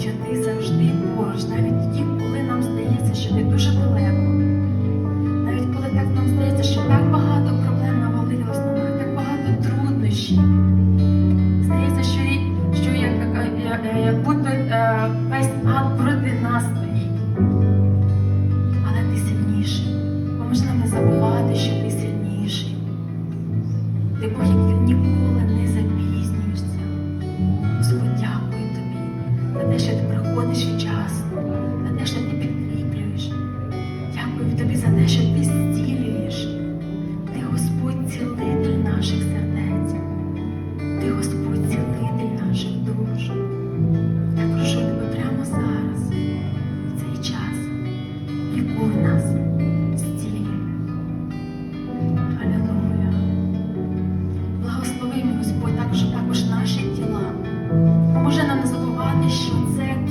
що ти завжди поруч, навіть тоді, коли нам здається, що ти дуже далеко. Навіть коли так нам здається, що так багато проблем навалилось на нас, так багато труднощів. Здається, що, що як, як, як, будто е, весь ад проти нас Благослови, мій Господь, також, також наші тіла. Може нам не забувати, що це.